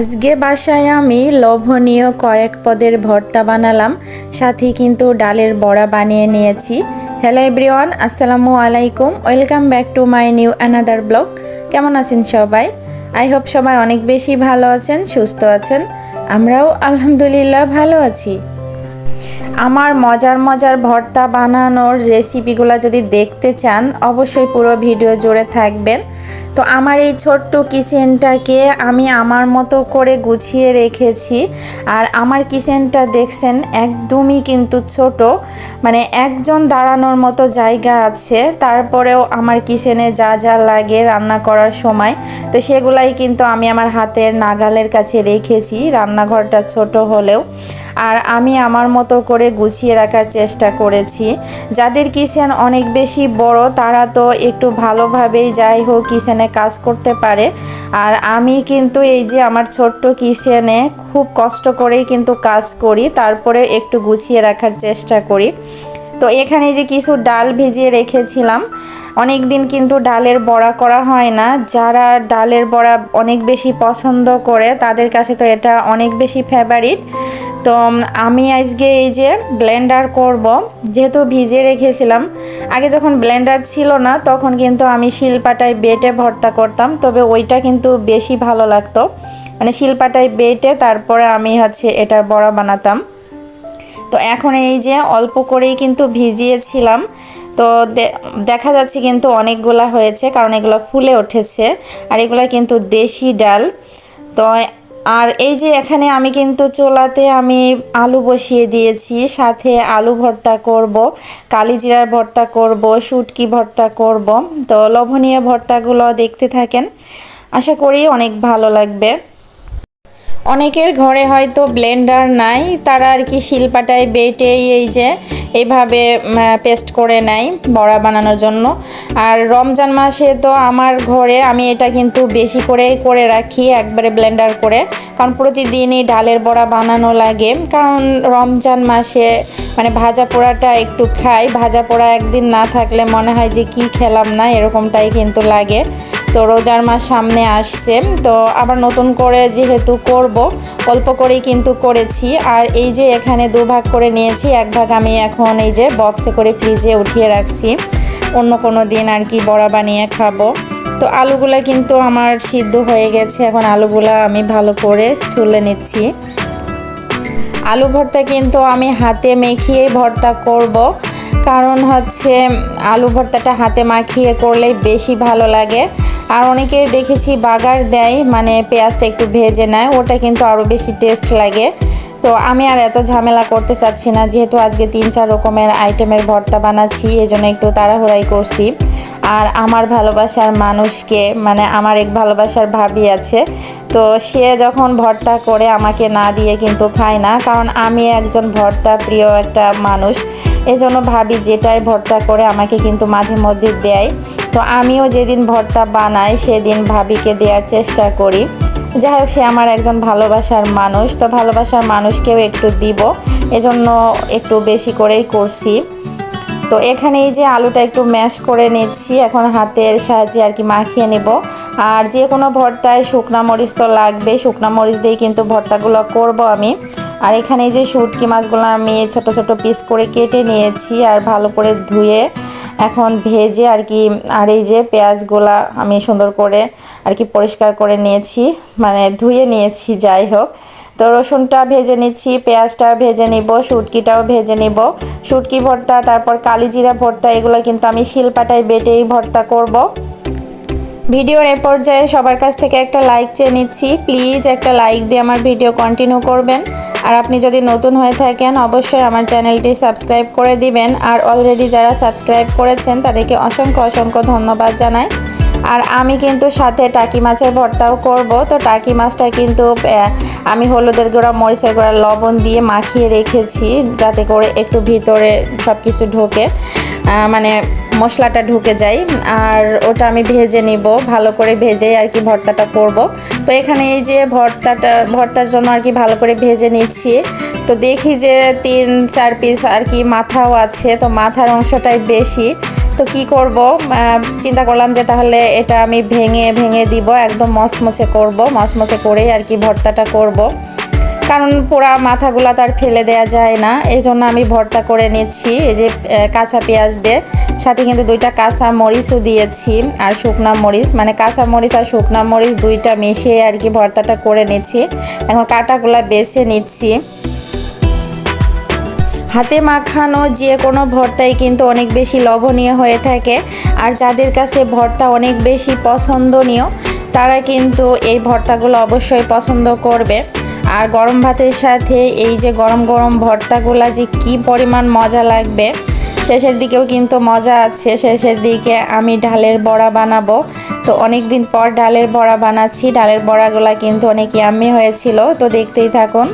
আজকে বাসায় আমি লোভনীয় কয়েক পদের ভর্তা বানালাম, সাথে কিন্তু ডালের বড়া বানিয়ে নিয়েছি। হ্যালো এভরিওয়ান, আসসালামু আলাইকুম। Welcome back to my new another blog. কেমন আছেন সবাই? আই হোপ সবাই অনেক বেশি ভালো আছেন, সুস্থ আছেন। আমরাও আলহামদুলিল্লাহ ভালো আছি। আমার মজার মজার ভর্তা বানানোর রেসিপিগুলো যদি দেখতে চান, অবশ্যই পুরো ভিডিও জুড়ে থাকবেন। তো আমার এই ছোট্ট কিচেনটাকে আমি আমার মতো করে গুছিয়ে রেখেছি। আর আমার কিচেনটা দেখছেন, একদমই কিন্তু ছোট। মানে একজন দাঁড়ানোর মতো জায়গা আছে। তারপরেও আমার কিচেনে যা যা লাগে রান্না করার সময়। তো সেগুলাই কিন্তু আমি আমার হাতের নাগালের কাছে রেখেছি। রান্নাঘরটা ছোট হলেও। আর আমি আমার মতো করে গুছিয়ে রাখার চেষ্টা করেছি। যাদের কিচেন অনেক বেশি বড়, তারা তো একটু ভালোভাবেই যাই হোক কিচেনে কাজ করতে পারে। আর আমি কিন্তু এই যে আমার ছোট্ট কিচেনে খুব কষ্ট করেই কিন্তু কাজ করি, তারপরে একটু গুছিয়ে রাখার চেষ্টা করি। তো এখানে যে কিছু ডাল ভিজিয়ে রেখেছিলাম। অনেক দিন কিন্তু ডালের বড়া করা হয় না। যারা ডালের বড়া অনেক বেশি পছন্দ করে, তাদের কাছে তো এটা অনেক বেশি ফেভারিট তো আমি আজকে এই যে ব্লেন্ডার করব। যেহেতু ভিজে রেখেছিলাম, আগে যখন ব্লেন্ডার ছিল না, তখন কিন্তু আমি শিলপাটায় বেটে ভর্তা করতাম। তবে ওইটা কিন্তু বেশি ভালো লাগতো। মানে শিলপাটায় বেটে তারপরে আমি হচ্ছে এটা বড়া বানাতাম। তো এখন এই যে অল্প করেই কিন্তু ভিজিয়েছিলাম, তো দেখা যাচ্ছে কিন্তু অনেকগুলা হয়েছে, কারণ এগুলো ফুলে উঠেছে, আর এগুলো কিন্তু দেশি ডাল। তো আর এই যে এখানে আমি কিন্তু চোলাতে আমি আলু বসিয়ে দিয়েছি, সাথে আলু ভর্তা করব, কালিজিরার ভর্তা করব, শুটকি ভর্তা করব। তো লবণীয় ভর্তাগুলো দেখতে থাকেন, আশা করি অনেক ভালো লাগবে। অনেকের ঘরে হয়তো ব্লেন্ডার নাই, তারা আর কি শিলপাটায় বেটেই এই যে এইভাবে পেস্ট করে নেয় বড়া বানানোর জন্য। আর রমজান মাসে তো আমার ঘরে আমি এটা কিন্তু বেশি করে করে রাখি একবারে ব্লেন্ডার করে। কারণ প্রতিদিনই ডালের বড়া বানানো লাগে। কারণ রমজান মাসে মানে ভাজা পোড়াটা একটু খাই। ভাজা পোড়া একদিন না থাকলে মনে হয় যে কি খেলাম না, এরকমটাই কিন্তু লাগে। তো রোজার মাস সামনে আসছে। তো আবার নতুন করে যেহেতু করব অল্প করেই কিন্তু করেছি। আর এই যে এখানে দুভাগ করে নিয়েছি, এক ভাগ আমি এখন এই যে বক্সে করে ফ্রিজে উঠিয়ে রাখছি। অন্য কোনো দিন আর কি বড়া বানিয়ে খাব। তো আলুগুলো কিন্তু আমার সিদ্ধ হয়ে গেছে। এখন আলুগুলা আমি ভালো করে ছুলে নিচ্ছি। আলু ভর্তা কিন্তু আমি হাতে মেখিয়ে ভর্তা করব। কারণ হচ্ছে আলু ভর্তাটা হাতে মাখিয়ে করলেই বেশি ভালো লাগে। আর অনেকে দেখেছি বাগার দেয় মানে পেঁয়াজটা একটু ভেজে নেয়, ওটা কিন্তু আরও বেশি টেস্ট লাগে। তো আমি আর এত ঝামেলা করতে চাচ্ছি না, যেহেতু আজকে তিন চার রকমের আইটেমের ভর্তা বানাচ্ছি এই জন্য একটু তাড়াহুড়াই করছি। আর আমার ভালোবাসার মানুষকে মানে আমার এক ভালোবাসার ভাবি আছে, তো সে যখন ভর্তা করে আমাকে না দিয়ে কিন্তু খায় না, কারণ আমি একজন ভর্তা প্রিয় একটা মানুষ। এজন্য ভাবি যেটাই ভর্তা করে আমাকে কিন্তু মাঝে মধ্যে দেয়। তো আমিও যেদিন ভর্তা বানাই, সেদিন ভাবিকে দেওয়ার চেষ্টা করি। যাই হোক, সে আমার একজন ভালোবাসার মানুষ, তো ভালোবাসার মানুষকেও একটু দিব। এজন্য একটু বেশি করেই করছি। তো এখানে এই যে আলুটা একটু ম্যাশ করে নিচ্ছি, এখন হাতের সাহায্যে আর কি মাখিয়ে নেব। আর যে কোনো ভর্তায় শুকনা মরিচ তো লাগবে শুকনা মরিচ দিয়ে কিন্তু ভর্তাগুলো করব আমি। আর এখানে যে শুটকি মাছগুলো আমি ছোট ছোট পিস করে কেটে নিয়েছি আর ভালো করে ধুয়ে এখন ভেজে আর কি, আর এই যে পেঁয়াজগুলা আমি সুন্দর করে আর কি পরিষ্কার করে নিয়েছি মানে ধুয়ে নিয়েছি, যাই হোক তো রসুনটা ভেজে নিচ্ছি, পেঁয়াজটা ভেজে নিব, শুটকিটাও ভেজে নিব শুটকি ভর্তা, তারপর কালিজিরা ভর্তা, এগুলো কিন্তু আমি শিলপাটায় বেটেই ভর্তা করব। ভিডিওর এ পর্যায়ে সবার কাছ থেকে একটা লাইক চেয়ে নিচ্ছি। প্লিজ একটা লাইক দিয়ে আমার ভিডিও কন্টিনিউ করবেন। আর আপনি যদি নতুন হয়ে থাকেন, অবশ্যই আমার চ্যানেলটি সাবস্ক্রাইব করে দিবেন। আর অলরেডি যারা সাবস্ক্রাইব করেছেন, তাদেরকে অসংখ্য অসংখ্য ধন্যবাদ জানাই। আর আমি কিন্তু সাথে টাকি মাছের ভর্তাও করব। তো টাকি মাছটা কিন্তু আমি হলুদের গুঁড়া, মরিচের গুঁড়া, লবণ দিয়ে মাখিয়ে রেখেছি, যাতে করে একটু ভিতরে সব কিছু ঢোকে মানে মশলাটা ঢুকে যায় আর ওটা আমি ভেজে নিব, ভালো করে ভেজে আর কি ভর্তাটা করব। তো এখানে এই যে ভর্তাটা, ভর্তার জন্য আর কি ভালো করে ভেজে নিচ্ছি। তো দেখি যে তিন, চার পিস আর কি মাথাও আছে, তো মাথার অংশটাই বেশি। তো কি করব? চিন্তা করলাম যে তাহলে এটা আমি ভেঙে ভেঙে দিব, একদম মসমসে করব মসমসে করেই আর কি ভর্তাটা করব। কারণ পোড়া মাথাগুলো তার ফেলে দেওয়া যায় না। এই জন্য আমি ভর্তা করে নিচ্ছি, এই যে কাঁচা পেঁয়াজ দিয়ে। সাথে কিন্তু দুইটা কাঁচা মরিচও দিয়েছি আর শুকনা মরিচ। মানে কাঁচা মরিচ আর শুকনা মরিচ দুইটা মিশিয়ে আর কি ভর্তাটা করে নিচ্ছি। এখন কাঁটাগুলা বেছে নিচ্ছি। হাতে মাখানো যে কোনো ভর্তাই কিন্তু অনেক বেশি লবণীয় হয়ে থাকে। আর যাদের কাছে ভর্তা অনেক বেশি পছন্দনীয়, তারা কিন্তু এই ভর্তাগুলো অবশ্যই পছন্দ করবে। আর গরম ভাতের সাথে এই যে গরম গরম ভর্তাগুলা যে কি পরিমাণ মজা লাগবে, শেষের দিকেও কিন্তু মজা আছে। শেষের দিকে আমি ডালের বড়া বানাবো। তো অনেক দিন পর ডালের বড়া বানাচ্ছি। ডালের বড়াগুলা কিন্তু অনেক ইয়াম্মি হয়েছিল। তো দেখতেই থাকুন।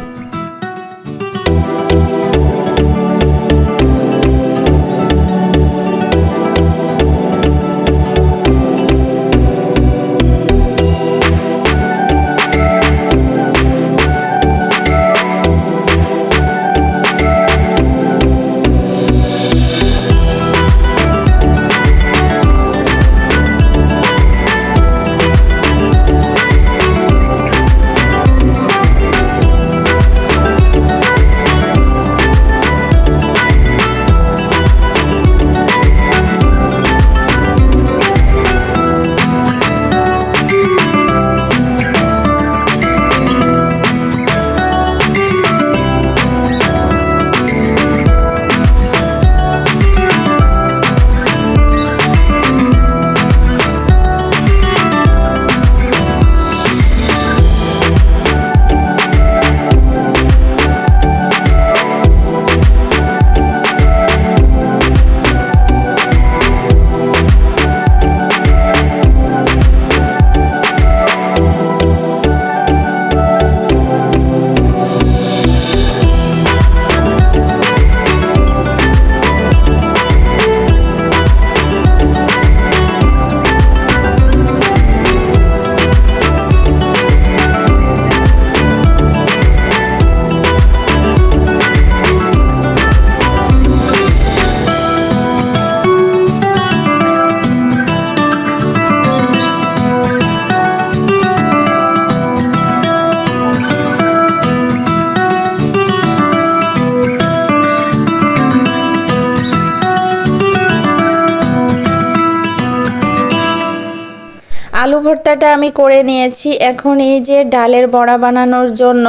ভর্তাটা আমি করে নিয়েছি। এখন এই যে ডালের বড়া বানানোর জন্য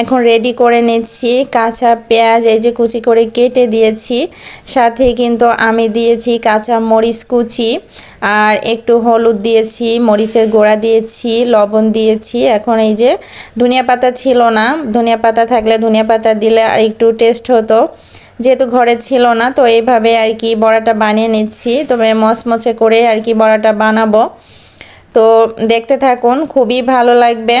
এখন রেডি করে নিচ্ছি। কাঁচা পেঁয়াজ এই যে কুচি করে কেটে দিয়েছি। সাথে কিন্তু আমি দিয়েছি কাঁচা মরিচ কুচি। আর একটু হলুদ দিয়েছি, মরিচের গোড়া দিয়েছি, লবণ দিয়েছি। এখন এই যে ধনিয়া পাতা ছিল না। ধনিয়া পাতা থাকলে ধনিয়া পাতা দিলে আর একটু টেস্ট হতো। যেহেতু ঘরে ছিল না, তো এইভাবে আর কি বড়াটা বানিয়ে নিচ্ছি। তবে মচমচে করে আর কি বড়াটা বানাবো। তো দেখতে থাকুন খুবই ভালো লাগবে।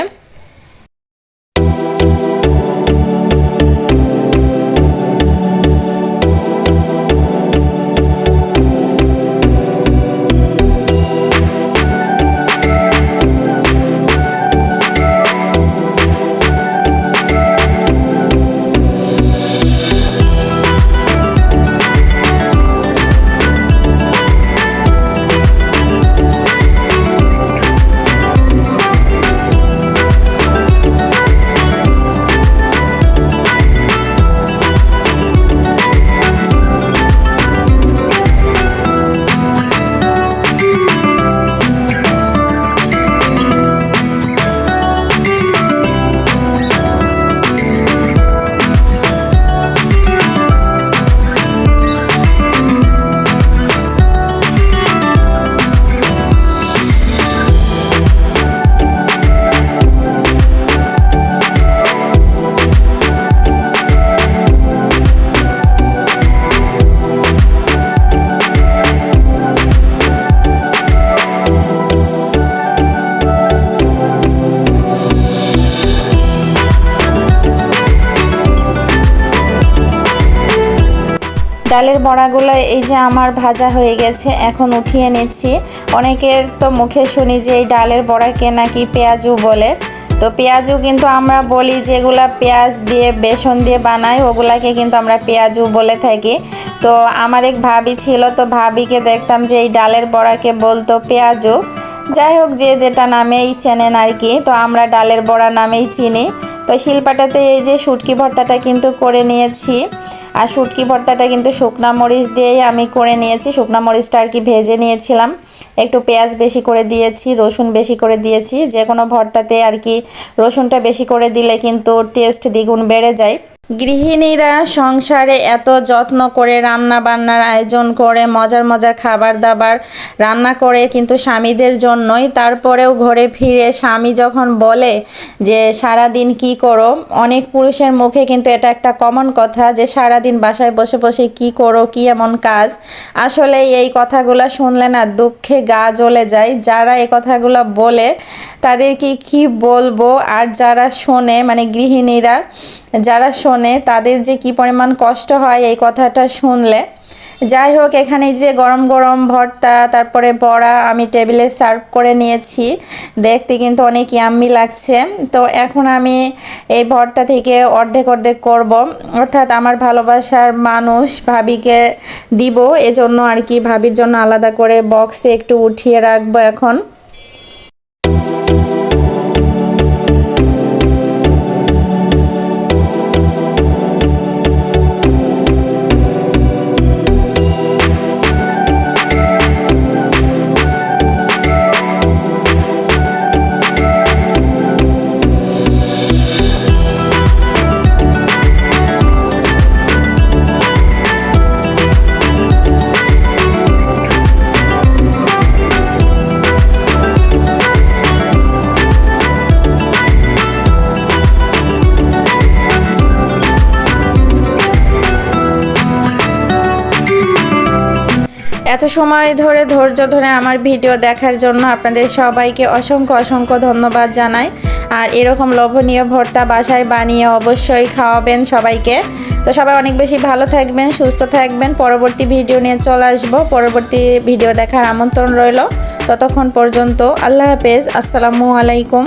ডালের বড়াগুলো এই যে আমার ভাজা হয়ে গেছে, এখন উঠিয়ে নিচ্ছি। অনেকের তো মুখে শুনি যে এই ডালের বড়াকে নাকি পেঁয়াজু বলে। তো পেঁয়াজও কিন্তু আমরা বলি যেগুলা পেঁয়াজ দিয়ে, বেসন দিয়ে বানাই, ওগুলাকে কিন্তু আমরা পেঁয়াজু বলে থাকি। তো আমার এক ভাবি ছিল, তো ভাবিকে দেখতাম যে এই ডালের বড়াকে বলতো পেঁয়াজু। যাই হোক, যে যেটা নামেই চেনেন আর কি, তো আমরা ডালের বড়া নামেই চিনি। তো শিলপাটাতে এই যে শুটকি ভর্তাটা কিন্তু করে নিয়েছি, আর শুটকি ভর্তাটা কিন্তু শুকনা মরিচ দিয়েই আমি করে নিয়েছি। শুকনা মরিচটা আর কি ভেজে নিয়েছিলাম। একটু পেঁয়াজ বেশি করে দিয়েছি, রসুন বেশি করে দিয়েছি। যে কোনো ভর্তাতে আর কি রসুনটা বেশি করে দিলে কিন্তু টেস্ট দ্বিগুণ বেড়ে যায়। গৃহিণীরা সংসারে এত যত্ন করে রান্না বান্নার আয়োজন করে, মজার মজার খাবার দাবার রান্না করে কিন্তু স্বামীদের জন্যই। তারপরেও ঘরে ফিরে স্বামী যখন বলে যে সারা দিন কি করো? অনেক পুরুষের মুখে কিন্তু এটা একটা কমন কথা যে সারা দিন বাসায় বসে বসে কি করো? কি এমন কাজ? আসলে এই কথাগুলো শুনলে না দুঃখে গা জ্বলে যায়। যারা এই কথাগুলো বলে তাদেরকে কি বলব? আর যারা শোনে মানে গৃহিণীরা, যারা শোনে তাদের যে কি পরিমাণ কষ্ট হয় এই কথাটা শুনলে। যাই হোক, এখানে যে গরম গরম ভর্তা, তারপরে বড়া আমি টেবিলে সার্ভ করে নিয়েছি। দেখতে কিন্তু অনেক ইয়াম্মি লাগছে। তো এখন আমি এই ভর্তা থেকে অর্ধেক অর্ধেক করব। অর্থাৎ আমার ভালোবাসার মানুষ ভাবিকে দিব। এজন্য আর কি ভাবির জন্য আলাদা করে বক্সে একটু উঠিয়ে রাখব এখন। এত সময় ধরে, ধৈর্য ধরে আমার ভিডিও দেখার জন্য আপনাদের সবাইকে অসংখ্য অসংখ্য ধন্যবাদ জানাই। আর এরকম লোভনীয় ভর্তা বাসায় বানিয়ে অবশ্যই খাওয়াবেন সবাইকে। তো সবাই অনেক বেশি ভালো থাকবেন, সুস্থ থাকবেন। পরবর্তী ভিডিও নিয়ে চলে আসব। পরবর্তী ভিডিও দেখার আমন্ত্রণ রইল। ততক্ষণ পর্যন্ত আল্লাহ হাফেজ। আসসালামু আলাইকুম।